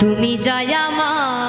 তুমি যায় আমার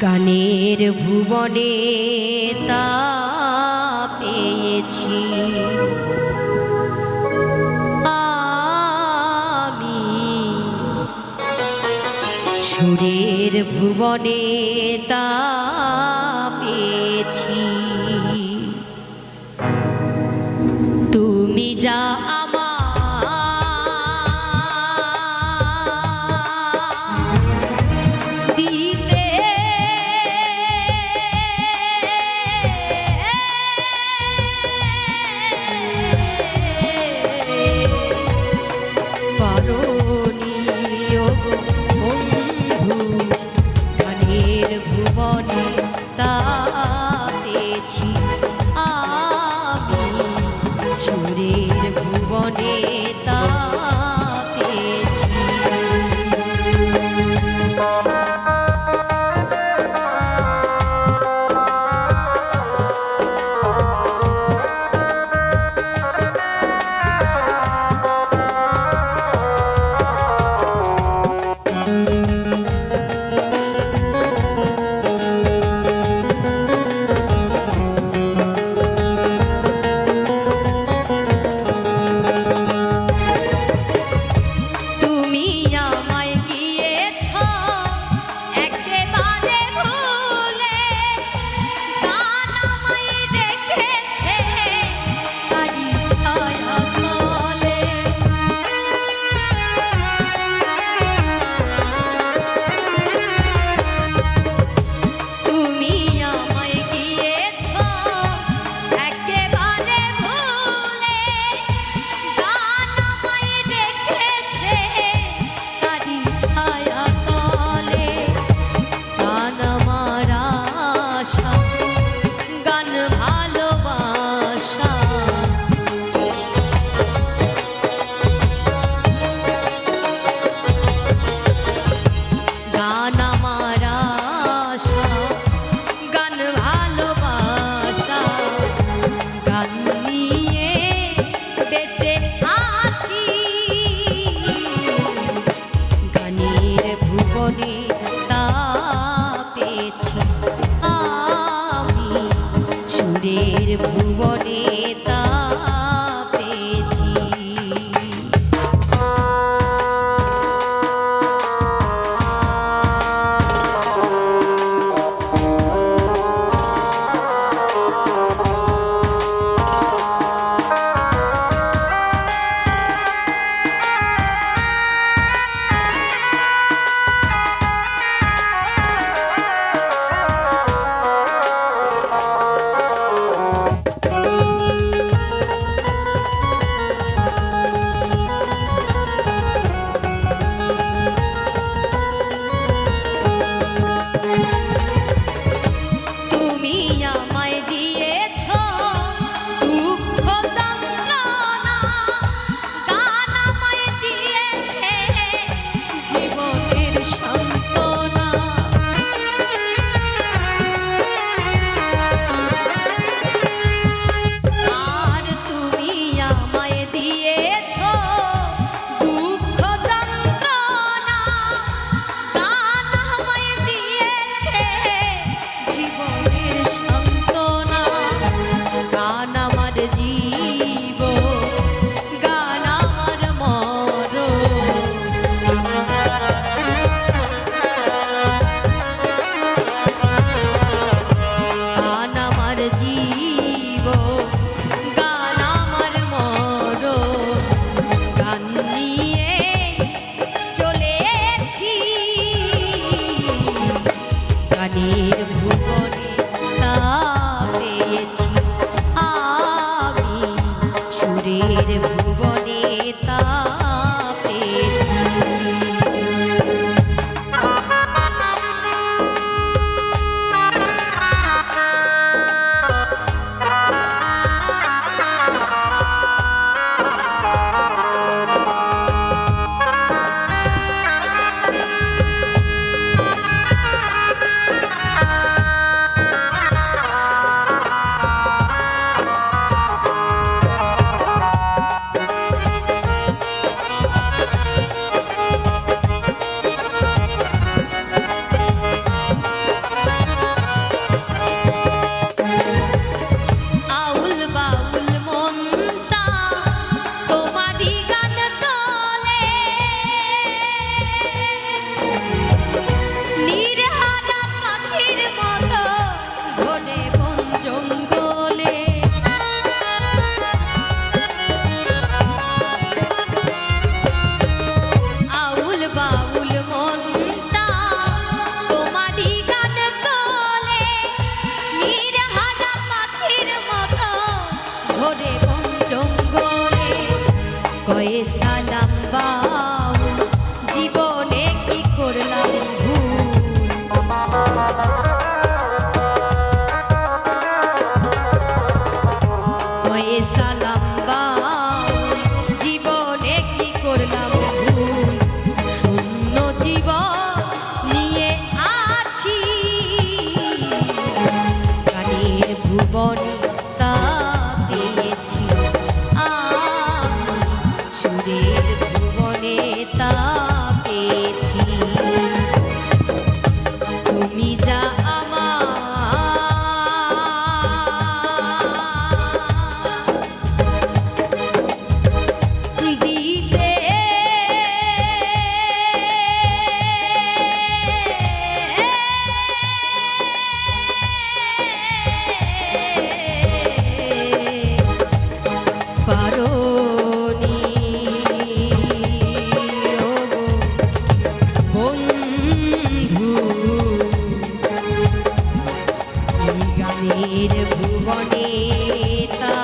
গানের ভুবনে তা পেয়েছি। আমি সুরের ভুবনে তা পেয়েছি। তুমি যা মায়ের ভূ কয়ে সালাম বাউ জীবনে কি করলাম কয়ে সালাম বাউ জীবনে কি করলাম শূন্য জীবন নিয়ে আছি। কানের ভুবনে প্রাণের ভুবনে তা